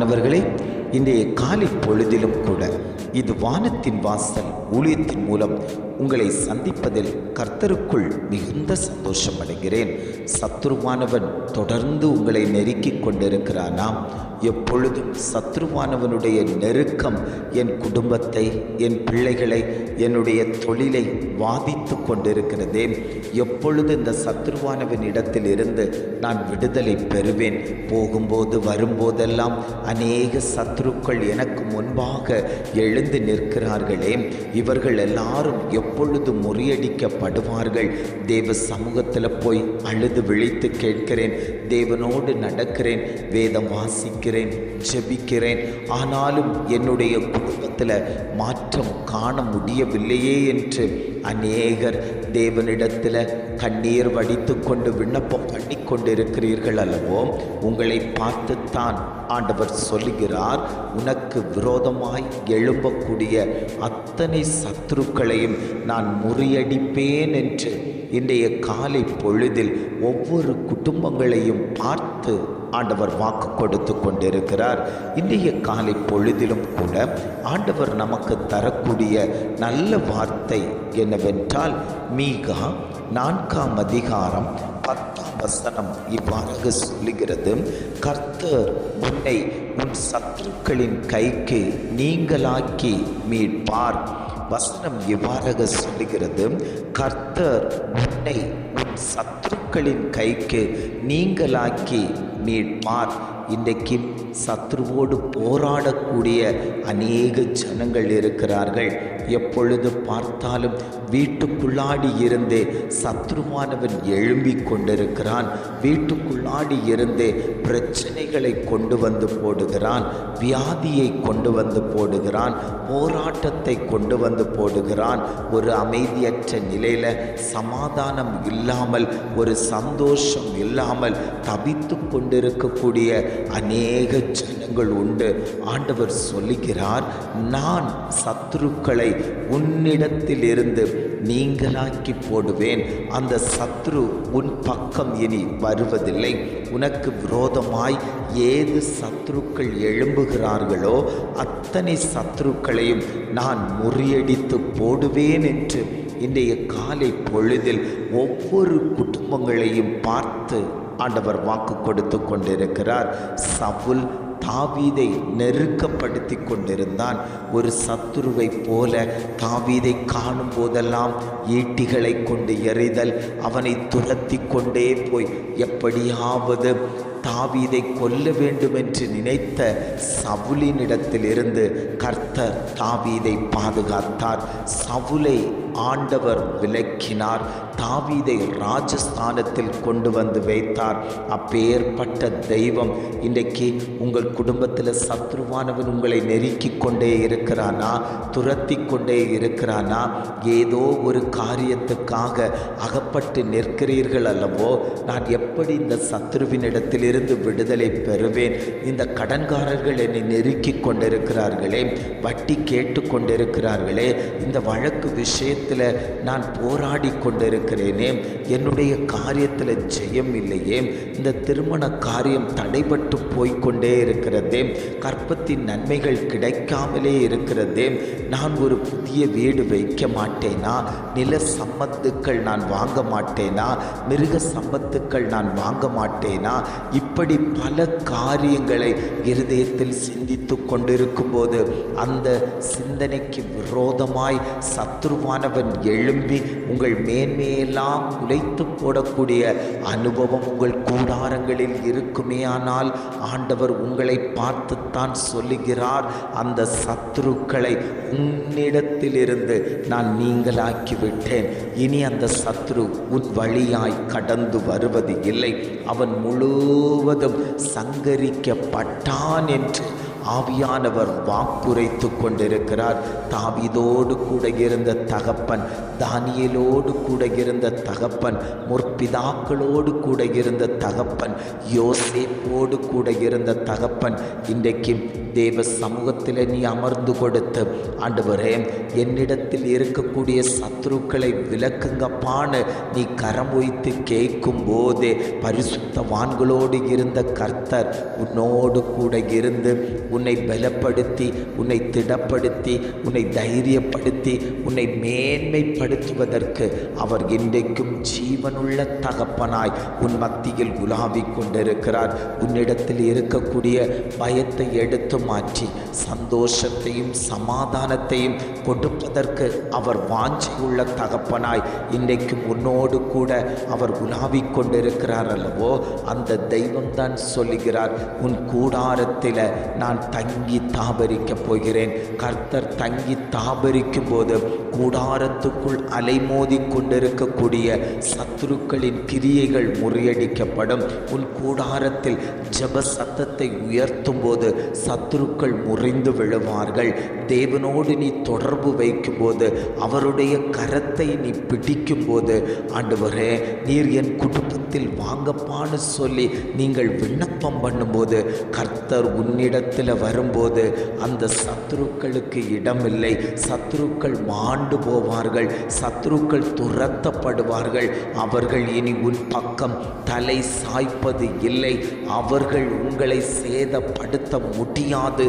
மாணவர்களே இன்றைய காலை பொழுதிலும் கூட இது வானத்தின் வாசல் ஊழியத்தின் மூலம் உங்களை சந்திப்பதில் கர்த்தருக்குள் மிகுந்த சந்தோஷம் அடைகிறேன் சத்ருவானவன் தொடர்ந்து உங்களை நெருக்கிக் கொண்டிருக்கிறானாம் எப்பொழுதும் சத்ருவானவனுடைய நெருக்கம் என் குடும்பத்தை என் பிள்ளைகளை என்னுடைய தொழிலை வாதித்து கொண்டிருக்கிறதே. எப்பொழுது இந்த சத்ருவானவன் இடத்தில் இருந்து நான் விடுதலை பெறுவேன். போகும்போது வரும்போதெல்லாம் அநேக சத்ருக்கள் எனக்கு முன்பாக எழுந்து நிற்கிறார்களே இவர்கள் எல்லாரும் எப்பொழுது முறியடிக்கப்படுவார்கள்? தேவ சமூகத்தில் போய் அழுது விழித்து கேட்கிறேன் தேவனோடு நடக்கிறேன் வேதம் வாசிக்கிறேன் ஜெபிக்கிறேன். ஆனாலும் என்னுடைய குடும்பத்தில் மாற்றம் காண முடியவில்லையே என்று அநேகர் தேவனிடத்தில் கண்ணீர் வடித்து கொண்டு விண்ணப்பம் பண்ணி கொண்டிருக்கிறீர்கள் அல்லவோ உங்களை பார்த்துத்தான் ஆண்டவர் சொல்லுகிறார் உனக்கு விரோதமாய் எழும்பக்கூடிய அத்தனை சத்துருக்களையும் நான் முறியடிப்பேன் என்று. இன்றைய காலை பொழுதில் ஒவ்வொரு குடும்பங்களையும் பார்த்து ஆண்டவர் வாக்கு கொடுத்து கொண்டிருக்கிறார். இன்றைய காலை பொழுதிலும் கூட ஆண்டவர் நமக்கு தரக்கூடிய நல்ல வார்த்தை என்னவென்றால் மீகா நான்காம் அதிகாரம் பத்தாம் வசனம் இவ்வாறாக சொல்லுகிறது. கர்த்தர் உன்னை உன் சத்துருக்களின் கைக்கு நீங்களாக்கி மீட்பார். வசனம் இவ்வாறாக சொல்லுகிறது. கர்த்தர் உன்னை சத்துருக்களின் கைக்கு நீங்களாக்கி மீட்பார் இன்றைக்கு சத்ருவோடு போராடக்கூடிய அநேக ஜனங்கள் இருக்கிறார்கள். எப்பொழுது பார்த்தாலும் வீட்டுக்குள்ளாடி இருந்தே சத்ருவானவன் எழும்பி கொண்டிருக்கிறான். வீட்டுக்குள்ளாடி இருந்தே பிரச்சனைகளை கொண்டு வந்து போடுகிறான். வியாதியை கொண்டு வந்து போடுகிறான். போராட்டத்தை கொண்டு வந்து போடுகிறான். ஒரு அமைதியற்ற நிலையில் சமாதானம் இல்லாமல் ஒரு சந்தோஷம் இல்லாமல் தவித்து கொண்டிருக்கக்கூடிய அநேக ஜனங்கள் உண்டு. ஆண்டவர் சொல்லுகிறார் நான் சத்துருக்களை உன்னிடத்தில் இருந்து நீங்களாக்கி போடுவேன். அந்த சத்ரு உன் பக்கம் இனி வருவதில்லை. உனக்கு விரோதமாய் ஏது சத்ருக்கள் எழும்புகிறார்களோ அத்தனை சத்ருக்களையும் நான் முறியடித்து போடுவேன் என்று இன்றைய காலை பொழுதில் ஒவ்வொரு குடும்பங்களையும் பார்த்து ஆண்டவர் வாக்கு கொடுத்து கொண்டிருக்கிறார். சவுல் தாவீதை நெருக்கப்படுத்தி கொண்டிருந்தான். ஒரு சத்துருவை போல தாவீதை காணும் போதெல்லாம் ஈட்டிகளை கொண்டு எறிதல் அவனை துரத்தி கொண்டே போய் எப்படியாவது தாவீதை கொல்ல வேண்டும் என்று நினைத்த சவுலினிடத்திலிருந்து கர்த்தர் தாவீதை பாதுகாத்தார். சவுலை ஆண்டவர் விலக்கினார். தாவீதை ராஜஸ்தானத்தில் கொண்டு வந்து வைத்தார். அப்பேற்பட்ட தெய்வம் இன்றைக்கு உங்கள் குடும்பத்தில் சத்ருவானவன் உங்களை நெருக்கி கொண்டே இருக்கிறானா? துரத்தி கொண்டே இருக்கிறானா? ஏதோ ஒரு காரியத்துக்காக அகப்பட்டு நிற்கிறீர்கள் அல்லவோ? நான் எப்படி இந்த சத்ருவினிடத்திலிருந்து விடுதலை பெறுவேன்? இந்த கடன்காரர்கள் என்னை நெருக்கி கொண்டிருக்கிறார்களே வட்டி கேட்டு கொண்டிருக்கிறார்களே இந்த வழக்கு விஷயத்தில் நான் போராடி கொண்டிருக்கிறேனே. என்னுடைய காரியத்தில் ஜெயம் இல்லையே. இந்த திருமண காரியம் தடைபட்டு போய்க்கொண்டே இருக்கிறதே கற்பத்தின் நன்மைகள் கிடைக்காமலே இருக்கிறதே நான் ஒரு புதிய வீடு வைக்க மாட்டேனா? நில சம்பத்துக்கள் நான் வாங்க மாட்டேனா? மிருக சம்பத்துக்கள் நான் வாங்க மாட்டேனா? இப்படி பல காரியங்களை இருதயத்தில் சிந்தித்து கொண்டிருக்கும் போது அந்த சிந்தனைக்கு விரோதமாய் சத்ருவானவன் எழும்பி உங்கள் எல்லாம் உழைத்து போடக்கூடிய அனுபவம் உங்கள் கூடாரங்களில் இருக்குமே ஆனால் ஆண்டவர் உங்களை பார்த்துத்தான் சொல்லுகிறார். அந்த சத்துருக்களை உன்னிடத்திலிருந்து நான் நீங்களாக்கிவிட்டேன். இனி அந்த சத்ரு உன் வழியாய் கடந்து வருவது இல்லை. அவன் முழுவதும் சங்கரிக்கப்பட்டான் என்று ஆவியானவர் வாக்குரைத்து கொண்டிருக்கிறார். தாவிதோடு கூட இருந்த தகப்பன் தானியலோடு கூட இருந்த தகப்பன் முற்பிதாக்களோடு கூட இருந்த தகப்பன் யோசேப்போடு கூட இருந்த தகப்பன் இன்றைக்கு தேவ சமூகத்தில் நீ அமர்ந்து கொடுத்து ஆண்டவரே என்னிடத்தில் இருக்கக்கூடிய சத்ருக்களை விளக்குங்கப்பான்னு நீ கரம் வைத்து கேட்கும் போதே பரிசுத்தவான்களோடு இருந்த கர்த்தர் உன்னோடு கூட இருந்து உன்னை பலப்படுத்தி உன்னை திடப்படுத்தி உன்னை தைரியப்படுத்தி உன்னை மேன்மைப்படுத்துவதற்கு அவர் இன்றைக்கும் ஜீவனுள்ள தகப்பனாய் உன் மத்தியில் உலாவிக் கொண்டிருக்கிறார். உன்னிடத்தில் இருக்கக்கூடிய பயத்தை எடுத்து மாற்றி சந்தோஷத்தையும் சமாதானத்தையும் கொடுப்பதற்கு அவர் வாஞ்சியுள்ள தகப்பனாய் இன்றைக்கும் உன்னோடு கூட அவர் உலாவிக் கொண்டிருக்கிறார் அல்லவோ? அந்த தெய்வம் தான் சொல்லுகிறார் உன் கூடாரத்தில் நான் தங்கி தாபரிக்கப் போகிறேன். கர்த்தர் தங்கி தாபரிக்கும் போது கூடாரத்துக்குள் அலைமோதி கொண்டிருக்கக்கூடிய சத்துருக்களின் கிரியைகள் முறியடிக்கப்படும். உன் கூடாரத்தில் ஜப சத்தத்தை உயர்த்தும் போது சத்துருக்கள் முறிந்து விழுவார்கள். தேவனோடு நீ தொடர்பு வைக்கும்போது அவருடைய கரத்தை நீ பிடிக்கும்போது ஆண்டவரே நீர் என் குடும்பத்தில் வாங்கப்பான்னு சொல்லி நீங்கள் விண்ணப்பம் பண்ணும்போது கர்த்தர் உன்னிடத்தில் வரும்போது அந்த சத்ருக்களுக்கு இடமில்லை. சத்ருக்கள் மாண்டு போவார்கள் சத்ருக்கள் துரத்தப்படுவார்கள். அவர்கள் இனி உன் பக்கம் தலை சாய்ப்பது இல்லை. அவர்கள் உங்களை சேதப்படுத்த முடியாது.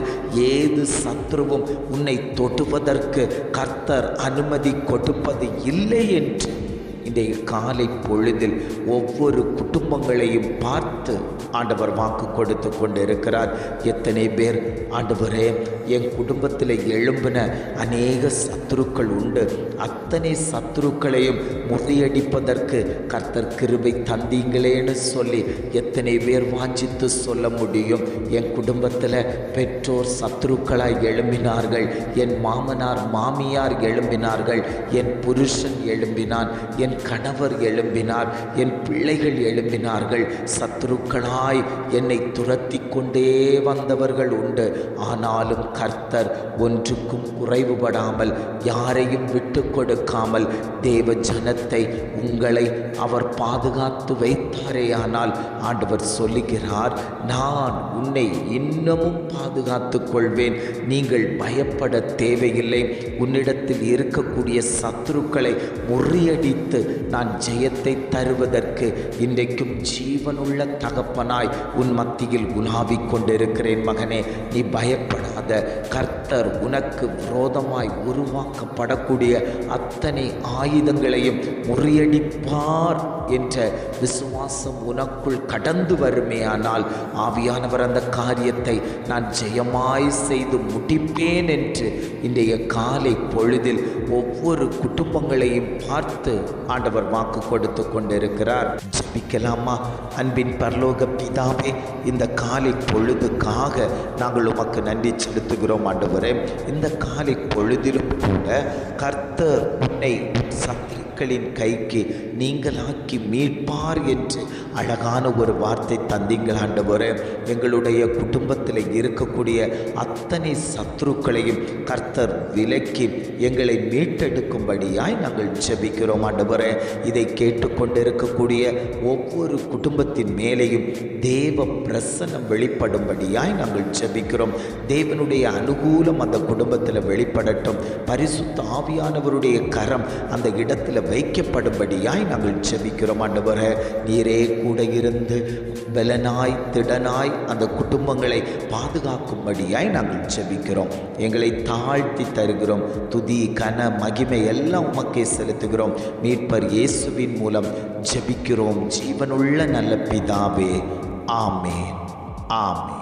ஏது சத்ருவும் உன்னை தொடுவதற்கு கர்த்தர் அனுமதி கொடுப்பது இல்லை என்று இன்றைய காலை பொழுதில் ஒவ்வொரு குடும்பங்களையும் பார்த்து ஆண்டவர் வாக்கு கொடுத்து கொண்டிருக்கிறார். எத்தனை பேர் ஆண்டவரே என் குடும்பத்தில் எழும்பின அநேக சத்துருக்கள் உண்டு. அத்தனை சத்துருக்களையும் முறியடிப்பதற்கு கர்த்தர் கிருபை தந்தீங்களேன்னு சொல்லி எத்தனை பேர் வாஞ்சித்து சொல்ல முடியும். என் குடும்பத்தில் பெற்றோர் சத்துருக்களாய் எழும்பினார்கள். என் மாமனார் மாமியார் எழும்பினார்கள். என் புருஷன் எழும்பினான். என் கணவர் எழும்பினார் என் பிள்ளைகள் எழும்பினார்கள் சத்துருக்களாய் என்னை துரத்தி கொண்டே வந்தவர்கள் உண்டு. ஆனாலும் கர்த்தர் ஒன்றுக்கும் குறைவுபடாமல் யாரையும் விட்டு கொடுக்காமல் தேவ ஜனத்தை உங்களை அவர் பாதுகாத்து வைத்தாரேயானால் ஆண்டவர் சொல்லுகிறார் நான் உன்னை இன்னமும் பாதுகாத்துக் கொள்வேன். நீங்கள் பயப்பட தேவையில்லை. உன்னிடத்தில் இருக்கக்கூடிய சத்துருக்களை முறியடித்து நான் ஜெயத்தை தருவதற்கு இன்றைக்கும் ஜீவனுள்ள தகப்பனாய் உன் மத்தியில் உலாவிக் கொண்டிருக்கிறேன் மகனே. நீ பயப்படாத. கர்த்தர் உனக்கு விரோதமாய் உருவாக்கப்படக்கூடிய அத்தனை ஆயுதங்களையும் முறியடிப்பார் என்ற விசுவாசம் உனக்குள் கடந்து வருமேயானால் ஆவியானவர் அந்த காரியத்தை நான் ஜெயமாய் செய்து முடிப்பேன் என்று இன்றைய காலை பொழுதில் ஒவ்வொரு குடும்பங்களையும் பார்த்து ஆண்டவர் வாக்கு கொடுத்து கொண்டிருக்கிறார். ஜபிக்கலாமா? அன்பின் பரலோக பிதாவே இந்த காலை பொழுதுக்காக நாங்கள் உமக்கு நன்றி செலுத்துகிறோம் ஆண்டவரே. இந்த காலை பொழுதிலும் கூட கர்த்தர் உன்னை உன் மக்களின் கைக்கு நீங்களாக்கி மீட்பார் என்று அழகான ஒரு வார்த்தை தந்தீங்கள் ஆண்டவரே. எங்களுடைய குடும்பத்தில் இருக்கக்கூடிய அத்தனை சத்ருக்களையும் கர்த்தர் விலக்கி எங்களை மீட்டெடுக்கும்படியாய் நாங்கள் ஜெபிக்கிறோம் ஆண்டவர். இதை கேட்டுக்கொண்டிருக்கக்கூடிய ஒவ்வொரு குடும்பத்தின் மேலேயும் தேவ பிரசனம் வெளிப்படும்படியாய் நாங்கள் ஜெபிக்கிறோம். தேவனுடைய அனுகூலம் அந்த குடும்பத்தில் வெளிப்படட்டும். பரிசுத்த ஆவியானவருடைய கரம் அந்த இடத்துல வைக்கப்படும்படியாய் நாங்கள் ஜெபிக்கிறோம் ஆண்டவரே. நீரே கூட இருந்து பலனாய் திடனாய் அந்த குடும்பங்களை பாதுகாக்கும்படியாய் நாங்கள் ஜெபிக்கிறோம். எங்களை தாழ்த்தி தருகிறோம். துதி கன மகிமை எல்லாம் உமக்கே செலுத்துகிறோம். மீட்பர் இயேசுவின் மூலம் ஜெபிக்கிறோம். ஜீவனுள்ள நல்ல பிதாவே. ஆமே ஆமே